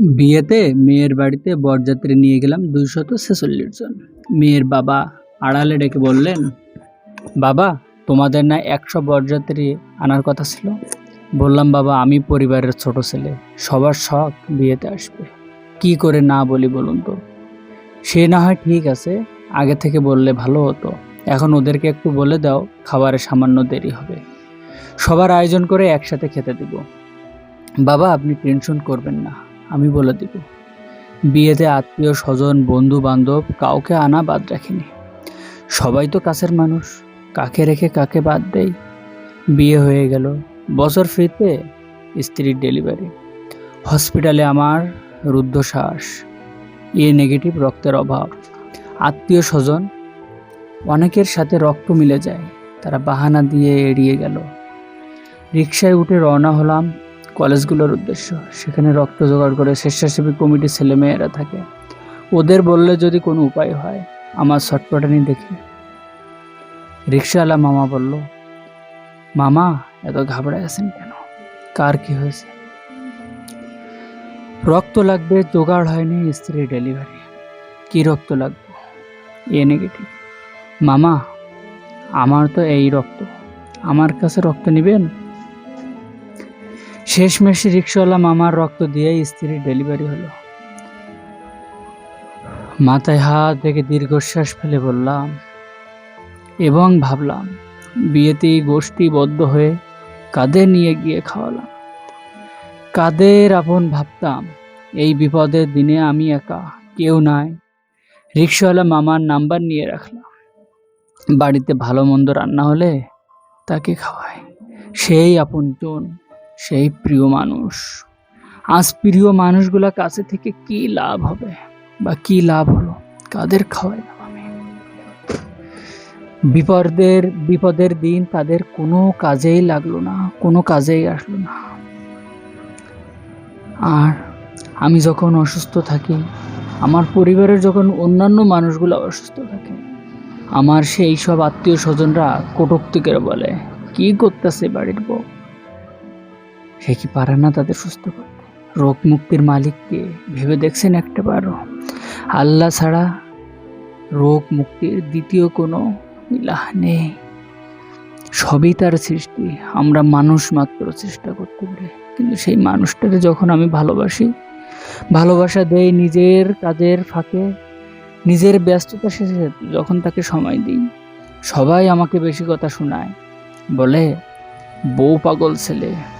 বিয়েতে মেয়ের বাড়িতে বরযাত্রী নিয়ে গেলাম দুইশত ছেচল্লিশ জন। মেয়ের বাবা আড়ালে ডেকে বললেন, বাবা, তোমাদের না একশো বরযাত্রী আনার কথা ছিল? বললাম, বাবা, আমি পরিবারের ছোট ছেলে, সবার শখ বিয়েতে আসবে। কি করে না বলি বলুন তো? সে না হয় ঠিক আছে, আগে থেকে বললে ভালো হতো। এখন ওদেরকে একটু বলে দাও, খাবারে সামান্য দেরি হবে। সবার আয়োজন করে একসাথে খেতে দিব। বাবা, আপনি টেনশন করবেন না। আমি বলে দিব। বিয়েতে আত্মীয়, স্বজন বন্ধু বান্ধব কাউকে আনা বাদ রাখিনি। সবাই তো কাছের মানুষ, কাকে রেখে কাকে বাদ দেই? বিয়ে হয়ে গেল, বছর ফ্রিতে স্ত্রীর ডেলিভারি। হসপিটালে আমার রুদ্ধশ্বাস, এ নেগেটিভ রক্তের অভাব। আত্মীয়, স্বজন, অনেকের সাথে রক্ত মিলে যায়, তারা বাহানা দিয়ে এড়িয়ে গেল। রিক্সায় উঠে রওনা হলাম কলেজগুলোর উদ্দেশ্য। সেখানে রক্ত জোগাড় করে স্বেচ্ছাসেবী কমিটির ছেলেমেয়েরা থাকে। ওদের বললে যদি কোনো উপায় হয়, আমার ছটপটানি দেখে। রিক্সাওয়ালা মামা বলল, মামা, এত ঘাবড়ায় আছেন কেন? কার কি হয়েছে? রক্ত লাগবে, জোগাড় হয়নি, স্ত্রীর ডেলিভারি। কি রক্ত লাগবে? এ নেগেটিভ মামা, আমার তো এই রক্ত। আমার কাছে রক্ত নেবেন? শেষমেশ রিক্সাওয়ালা মামার রক্ত দিয়ে স্ত্রীর ডেলিভারি হলো। মাথায় হাত রেখে দীর্ঘশ্বাস ফেলে বললাম, এবং ভাবলাম, বিয়েতেই গোষ্ঠীবদ্ধ হয়ে কাদের নিয়ে গিয়ে খাওয়ালাম? কাদের আপন ভাবতাম, এই বিপদের দিনে আমি একা, কেউ নাই, রিক্সাওয়ালা মামার নাম্বার নিয়ে রাখলাম। বাড়িতে ভালো মন্দ রান্না হলে তাকে খাওয়াই, সেই আপনজন সেই প্রিয় মানুষ। আজ প্রিয় মানুষগুলা কাছে থেকে কি লাভ হবে? বা কি লাভ হলো? কাদের খাওয়াইলাম আমি? বিপদের বিপদের দিন তাদের কোনো কাজেই লাগল না, কোনো কাজেই আসলো না। আর আমি যখন অসুস্থ থাকি, আমার পরিবারের যখন অন্যান্য মানুষগুলো অসুস্থ থাকে, আমার সেই সব আত্মীয় স্বজনরা কটুক্তি করে বলে, কি করতেছে বাড়ির বউ? সে কি পারে না তাদের সুস্থ করতে? রোগ মুক্তির মালিককে ভেবে দেখছেন একটা একটাবারও? আল্লাহ ছাড়া রোগ মুক্তির দ্বিতীয় কোনো ইলাহ নেই। সবই তার সৃষ্টি। আমরা মানুষ মাত্র চেষ্টা করতে পারি। কিন্তু সেই মানুষটাকে যখন আমি ভালোবাসি, ভালোবাসা দেই নিজের কাজের ফাঁকে, নিজের ব্যস্ততা শেষে যখন তাকে সময় দিই, সবাই আমাকে বেশি কথা শোনায়। বলে, বউ পাগল ছেলে।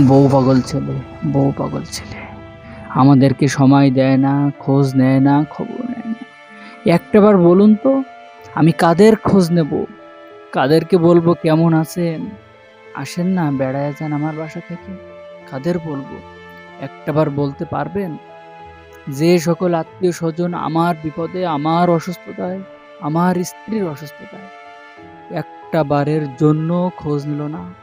বউ পাগল ছেলে, বউ পাগল ছেলে। আমাদেরকে সময় দেয় না, খোঁজ নেয় না, খবর নেয় না। একটাবার বলুন তো, আমি কাদের খোঁজ নেব? কাদেরকে বলব কেমন আছেন? আসেন না, বেড়ায় যান আমার বাসা থেকে। কাদের বলব? একটাবার বলতে পারবেন? যে সকল আত্মীয় স্বজন আমার বিপদে, আমার অসুস্থতায়, আমার স্ত্রীর অসুস্থতায় একটা বারের জন্য খোঁজ নিল না।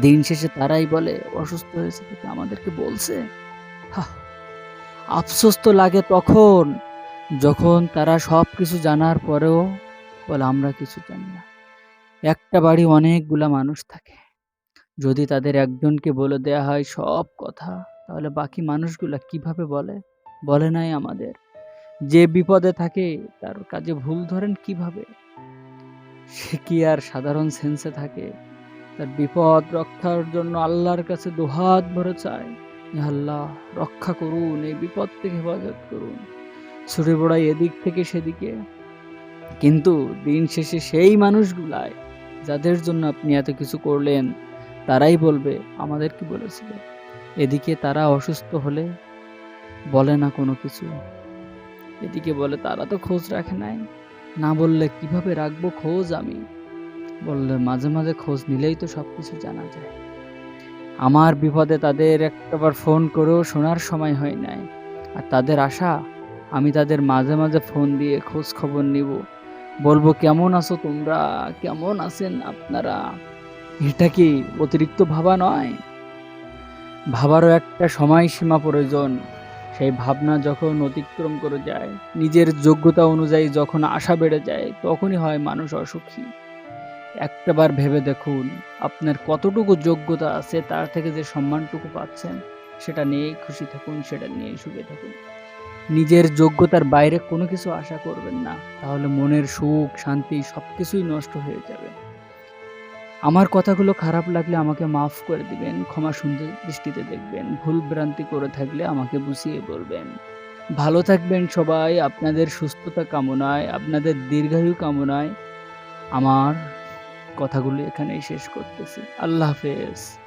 দিন শেষে তারাই বলে, অসুস্থ হয়েছে থেকে আমাদেরকে বলছে? আফসোস তো লাগে তখন। যখন তারা সব কিছু জানার পরেও বলে, আমরা কিছু জানি না। একটা বাড়ি অনেকগুলা মানুষ থাকে। যদি তাদের একজনকে বলে দেয়া হয় সব কথা, তাহলে বাকি মানুষগুলা কীভাবে বলে? বলে নাই আমাদের। যে বিপদে থাকে, তার কাজে ভুল ধরেন কীভাবে? সে কি আর সাধারণ সেন্সে থাকে? তার বিপদ রক্ষার জন্য আল্লাহর কাছে দুহাত ভরে চায়। আল্লাহ, রক্ষা করুন, এই বিপদ থেকে হেফাজত করুন। ছুটে পড়াই এদিক থেকে সেদিকে। কিন্তু দিন শেষে সেই মানুষগুলায়, যাদের জন্য আপনি এত কিছু করলেন, তারাই বলবে, আমাদের কি বলেছিল? এদিকে তারা অসুস্থ হলে বলে না কোনো কিছু। এদিকে বলে, তারা তো খোঁজ রাখে নাই। না বললে কীভাবে রাখব খোঁজ আমি? বললে মাঝে মাঝে খোঁজ নিলেই তো সব কিছু জানা যায়। আমার বিপদে তাদের একটাবার ফোন করেও শোনার সময় হয় নাই। আর তাদের আশা, আমি তাদের মাঝে মাঝে ফোন দিয়ে খোঁজ খবর নিব। বলব, কেমন আছো তোমরা? কেমন আছেন আপনারা? এটা কি অতিরিক্ত ভাবা নয়? ভাবারও একটা সময়সীমা প্রয়োজন। সেই ভাবনা যখন অতিক্রম করে যায়, নিজের যোগ্যতা অনুযায়ী যখন আশা বেড়ে যায়, তখনই হয় মানুষ অসুখী। একটাবার ভেবে দেখুন, আপনার কতটুকু যোগ্যতা আছে তার থেকে যে সম্মানটুকু পাচ্ছেন, সেটা নিয়েই খুশি থাকুন, সেটা নিয়েই সুখে থাকুন। নিজের যোগ্যতার বাইরে কোনো কিছু আশা করবেন না, তাহলে মনের সুখ, শান্তি সব কিছুই নষ্ট হয়ে যাবে। আমার কথাগুলো খারাপ লাগলে আমাকে মাফ করে দিবেন, ক্ষমা সুন্দর দৃষ্টিতে দেখবেন, ভুল ভ্রান্তি করে থাকলে আমাকে বুঝিয়ে বলবেন। ভালো থাকবেন সবাই, আপনাদের সুস্থতা কামনায়, আপনাদের দীর্ঘায়ু কামনায়, আমার কথাগুলো এখানেই শেষ করতেছি। আল্লাহ হাফেজ।